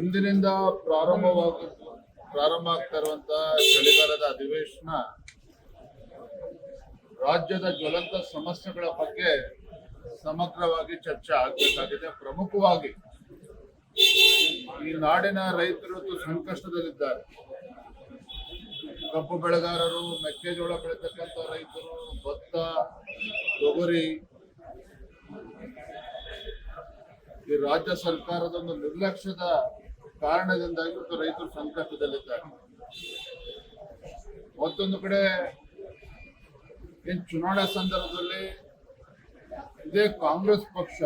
ಇಂದಿನಿಂದ ಪ್ರಾರಂಭವಾಗ, ಪ್ರಾರಂಭ ಆಗ್ತಾ ಇರುವಂತ ಚಳಿಗಾಲದ ಅಧಿವೇಶನ ರಾಜ್ಯದ ಜ್ವಲಂತ ಸಮಸ್ಯೆಗಳ ಬಗ್ಗೆ ಸಮಗ್ರವಾಗಿ ಚರ್ಚೆ ಆಗಬೇಕಾಗಿದೆ. ಪ್ರಮುಖವಾಗಿ ಈ ನಾಡಿನ ರೈತರು ಸಂಕಷ್ಟದಲ್ಲಿದ್ದಾರೆ. ಕಬ್ಬು ಬೆಳೆಗಾರರು, ಮೆಕ್ಕೆಜೋಳ ಬೆಳೀತಕ್ಕಂಥ ರೈತರು, ಭತ್ತ, ತೊಗರಿ ಈ ರಾಜ್ಯ ಸರ್ಕಾರದ ಒಂದು ನಿರ್ಲಕ್ಷ್ಯದ ಕಾರಣದಿಂದಾಗಿ ಇವತ್ತು ರೈತರು ಸಂಕಷ್ಟದಲ್ಲಿದ್ದಾರೆ. ಮತ್ತೊಂದು ಕಡೆ ಏನ್ ಚುನಾವಣೆ ಸಂದರ್ಭದಲ್ಲಿ ಇದೇ ಕಾಂಗ್ರೆಸ್ ಪಕ್ಷ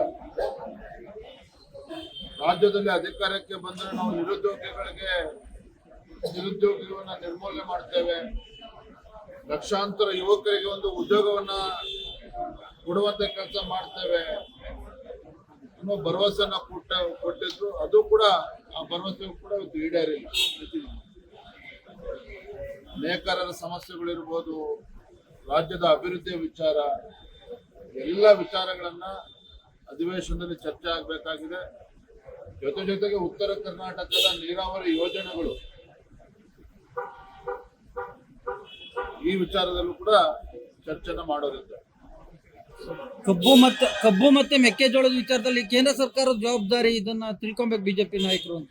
ರಾಜ್ಯದಲ್ಲಿ ಅಧಿಕಾರಕ್ಕೆ ಬಂದರೆ ನಾವು ನಿರುದ್ಯೋಗಿಗಳಿಗೆ ನಿರುದ್ಯೋಗಿಗಳನ್ನ ನಿರ್ಮೂಲನೆ ಮಾಡ್ತೇವೆ. ಲಕ್ಷಾಂತರ ಯುವಕರಿಗೆ ಒಂದು ಉದ್ಯೋಗವನ್ನ ಕೊಡುವಂತ ಕೆಲಸ ಮಾಡ್ತೇವೆ. ಅನ್ನೋ ಭರವಸೆನ ಕೊಟ್ಟ ಕೊಟ್ಟಿದ್ರು ಅದು ಕೂಡ ಆ ಭರವಸೆ ಕೂಡ ಈಡೇರಿಲ್ಲ. ನೇಕಾರರ ಸಮಸ್ಯೆಗಳಿರ್ಬೋದು, ರಾಜ್ಯದ ಅಭಿವೃದ್ಧಿಯ ವಿಚಾರ, ಎಲ್ಲ ವಿಚಾರಗಳನ್ನ ಅಧಿವೇಶನದಲ್ಲಿ ಚರ್ಚೆ ಆಗಬೇಕಾಗಿದೆ. ಜೊತೆ ಜೊತೆಗೆ ಉತ್ತರ ಕರ್ನಾಟಕದ ನೀರಾವರಿ ಯೋಜನೆಗಳು. ಈ ವಿಚಾರದಲ್ಲೂ ಕೂಡ ಚರ್ಚೆನ ಮಾಡೋರಿದ್ದಾರೆ. ಕಬ್ಬು ಮತ್ತೆ ಕಬ್ಬು ಮತ್ತೆ ಮೆಕ್ಕೆಜೋಳದ ವಿಚಾರದಲ್ಲಿ ಕೇಂದ್ರ ಸರ್ಕಾರದ ಜವಾಬ್ದಾರಿ, ಇದನ್ನ ತಿಳ್ಕೊಬೇಕು ಬಿಜೆಪಿ ನಾಯಕರು ಅಂತ.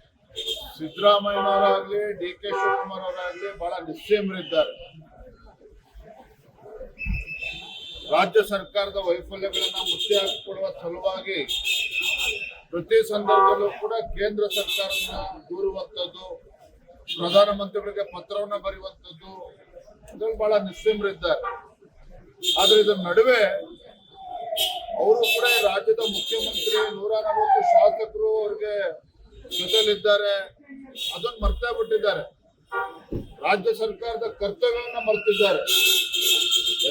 ಸಿದ್ದರಾಮಯ್ಯನವರಾಗ್ಲಿ, ಡಿ ಕೆ ಶಿವಕುಮಾರ್ ಅವರಾಗ್ಲಿ ಬಹಳ ನಿಶ್ಚಯಮರಿದ್ದಾರೆ ರಾಜ್ಯ ಸರ್ಕಾರದ ವೈಫಲ್ಯಗಳನ್ನ ಮುಚ್ಚಿ ಹಾಕಿಕೊಡುವ ಸಲುವಾಗಿ ಪ್ರತಿ ಸಂದರ್ಭದಲ್ಲೂ ಕೂಡ ಕೇಂದ್ರ ಸರ್ಕಾರವನ್ನ ದೂರುವಂತದ್ದು ಪ್ರಧಾನಮಂತ್ರಿಗಳಿಗೆ ಪತ್ರವನ್ನ ಬರೆಯುವಂತದ್ದು ಇದ್ರಲ್ಲಿ ಬಹಳ ನಿಶ್ಚಯಮರಿದ್ದಾರೆ ಆದ್ರೆ ಇದರ ನಡುವೆ ಅವರು ಕೂಡ ರಾಜ್ಯದ ಮುಖ್ಯಮಂತ್ರಿ, ನೂರ ನಲವತ್ತು ಶಾಸಕರು ಅವ್ರಿಗೆ ಜೊತೆಲಿದ್ದಾರೆ. ಅದನ್ನ ಮರ್ತಾ ಬಿಟ್ಟಿದ್ದಾರೆ. ರಾಜ್ಯ ಸರ್ಕಾರದ ಕರ್ತವ್ಯವನ್ನ ಮರ್ತಿದ್ದಾರೆ.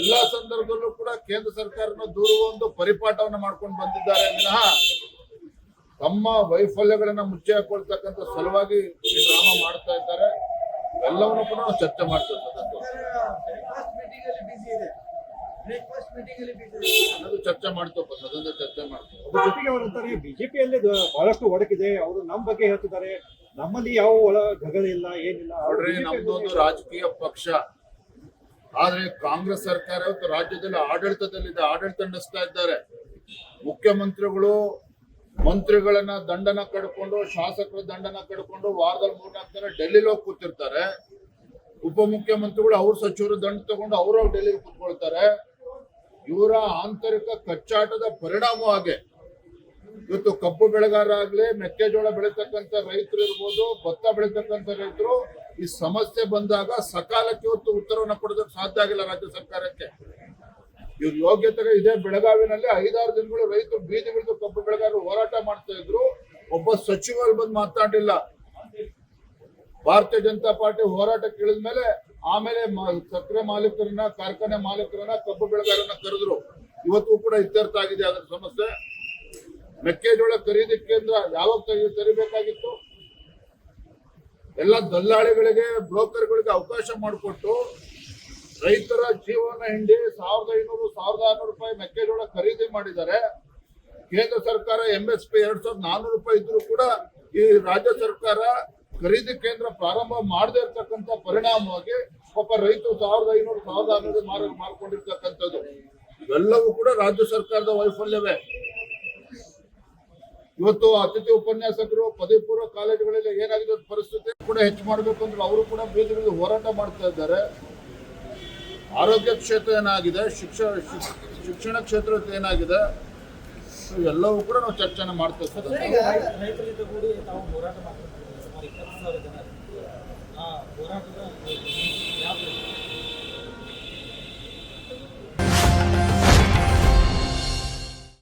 ಎಲ್ಲಾ ಸಂದರ್ಭದಲ್ಲೂ ಕೂಡ ಕೇಂದ್ರ ಸರ್ಕಾರನ ದೂರುವ ಒಂದು ಪರಿಪಾಠವನ್ನು ಮಾಡ್ಕೊಂಡು ಬಂದಿದ್ದಾರೆ. ವಿನಃ ತಮ್ಮ ವೈಫಲ್ಯಗಳನ್ನ ಮುಚ್ಚಿ ಹಾಕೊಳ್ತಕ್ಕಂಥ ಸಲುವಾಗಿ ಈ ಡ್ರಾಮಾ ಮಾಡ್ತಾ ಇದ್ದಾರೆ. ಎಲ್ಲವನ್ನು ಕೂಡ ನಾವು ಚರ್ಚೆ ಮಾಡ್ತಾ ಅದು ಚರ್ಚೆ ಮಾಡ್ತೇವೆ ಅದನ್ನ ಚರ್ಚೆ ಮಾಡ್ತೇವೆ. ಅದ್ರ ಜೊತೆಗೆ ಅವರು ಅಂತಾರೆ ಬಿಜೆಪಿಯಲ್ಲಿ ಬಹಳಷ್ಟು ಒಡಕಿದೆ ಅವರು ನಮ್ಮ ಬಗ್ಗೆ ಹೇಳ್ತಿದ್ದಾರೆ. ನಮ್ಮಲ್ಲಿ ಯಾವ ಒಳ ಜಗಳ ಇಲ್ಲ ಏನಿಲ್ಲ. ನೋಡ್ರಿ ನಮ್ದೊಂದು ರಾಜಕೀಯ ಪಕ್ಷ. ಆದ್ರೆ ಕಾಂಗ್ರೆಸ್ ಸರ್ಕಾರ ಇವತ್ತು ರಾಜ್ಯದಲ್ಲಿ ಆಡಳಿತದಲ್ಲಿದೆ ಆಡಳಿತ ನಡೆಸ್ತಾ ಇದ್ದಾರೆ. ಮುಖ್ಯಮಂತ್ರಿಗಳು ಮಂತ್ರಿಗಳನ್ನ ದಂಡನ ಕಡ್ಕೊಂಡು ಶಾಸಕರ ದಂಡನ ಕಡ್ಕೊಂಡು ವಾರದಲ್ಲಿ ಮೂರ್ನಾಲ್ಕು ದಿನ ಡೆಲ್ಲಿಲಿ ಹೋಗಿ ಕೂತಿರ್ತಾರೆ. ಉಪಮುಖ್ಯಮಂತ್ರಿಗಳು ಅವ್ರ ಸಚಿವರು ದಂಡ ತಗೊಂಡು ಅವ್ರವ್ರು ಡೆಲ್ಲಿಲಿ ಕೂತ್ಕೊಳ್ತಾರೆ. ಇವರ ಆಂತರಿಕ ಕಚ್ಚಾಟದ ಪರಿಣಾಮವಾಗಿ ಇವತ್ತು ಕಬ್ಬು ಬೆಳೆಗಾರ ಆಗ್ಲಿ ಮೆಕ್ಕೆಜೋಳ ಬೆಳೀತಕ್ಕಂಥ ರೈತರು ಇರ್ಬೋದು, ಭತ್ತ ಬೆಳೀತಕ್ಕಂಥ ರೈತರು ಈ ಸಮಸ್ಯೆ ಬಂದಾಗ ಸಕಾಲಕ್ಕೆ ಇವತ್ತು ಉತ್ತರವನ್ನ ಕೊಡೋದಕ್ಕೆ ಸಾಧ್ಯ ಆಗಿಲ್ಲ ರಾಜ್ಯ ಸರ್ಕಾರಕ್ಕೆ. ಇವ್ರ ಯೋಗ್ಯತೆ ಇದೇ ಬೆಳಗಾವಿನಲ್ಲಿ ಐದಾರು ದಿನಗಳು ರೈತರು ಬೀದಿಗಿಳಿದು ಕಬ್ಬು ಬೆಳೆಗಾರರು ಹೋರಾಟ ಮಾಡ್ತಾ ಇದ್ರು. ಒಬ್ಬ ಸಚಿವರು ಬಂದು ಮಾತಾಡಿಲ್ಲ ಭಾರತೀಯ ಜನತಾ ಪಾರ್ಟಿ ಹೋರಾಟಕ್ಕೆ ಇಳಿದ ಮೇಲೆ ಆಮೇಲೆ ಸಕ್ಕರೆ ಮಾಲೀಕರನ್ನ, ಕಾರ್ಖಾನೆ ಮಾಲೀಕರನ್ನ, ಕಬ್ಬು ಬೆಳೆಗಾರನ್ನ ಕರೆದ್ರು. ಇವತ್ತು ಕೂಡ ಇತ್ಯರ್ಥ ಆಗಿದೆ ಅದರ ಸಮಸ್ಯೆ. ಮೆಕ್ಕೆಜೋಳ ಖರೀದಿ ಕೇಂದ್ರ ಯಾವಾಗ ತೆರಿಬೇಕಾಗಿತ್ತು? ಎಲ್ಲ ದಲ್ಲಾಳಿಗಳಿಗೆ, ಬ್ರೋಕರ್ಗಳಿಗೆ ಅವಕಾಶ ಮಾಡಿಕೊಟ್ಟು ರೈತರ ಜೀವನ ಹಿಂಡಿ ಸಾವಿರದ ಐನೂರು, ಸಾವಿರದ ಆರ್ನೂರು ರೂಪಾಯಿ ಮೆಕ್ಕೆಜೋಳ ಖರೀದಿ ಮಾಡಿದ್ದಾರೆ ಕೇಂದ್ರ ಸರ್ಕಾರ ಎಂ ಎಸ್ ಪಿ ಎರಡ್ ಸಾವಿರದ ನಾನ್ನೂರು ರೂಪಾಯಿ ಇದ್ರು ಕೂಡ ಈ ರಾಜ್ಯ ಸರ್ಕಾರ ಖರೀದಿ ಕೇಂದ್ರ ಪ್ರಾರಂಭ ಮಾಡದೇ ಇರತಕ್ಕಂತ ಪರಿಣಾಮವಾಗಿ ಪಾಪ ರೈತರು ಸಾವಿರದ ಐನೂರು, ಸಾವಿರದ ಆರ್ನೂರು ಮಾರ ಇವೆಲ್ಲವೂ ಕೂಡ ರಾಜ್ಯ ಸರ್ಕಾರದ ವೈಫಲ್ಯವೇ. ಇವತ್ತು ಅತಿಥಿ ಉಪನ್ಯಾಸಕರು ಪದವಿ ಪೂರ್ವ ಕಾಲೇಜುಗಳಲ್ಲಿ ಏನಾಗಿದೆ ಪರಿಸ್ಥಿತಿ ಕೂಡ ಹೆಚ್ಚು ಮಾಡಬೇಕು ಅಂದ್ರೆ ಅವರು ಕೂಡ ಬೀದಿಗಳಲ್ಲಿ ಹೋರಾಟ ಮಾಡ್ತಾ ಇದ್ದಾರೆ. ಆರೋಗ್ಯ ಕ್ಷೇತ್ರ ಏನಾಗಿದೆ ಶಿಕ್ಷಣ ಶಿಕ್ಷಣ ಕ್ಷೇತ್ರ ಏನಾಗಿದೆ ಎಲ್ಲವೂ ಕೂಡ ನಾವು ಚರ್ಚೆನ ಮಾಡ್ತಾ ಇದ್ದೀವಿ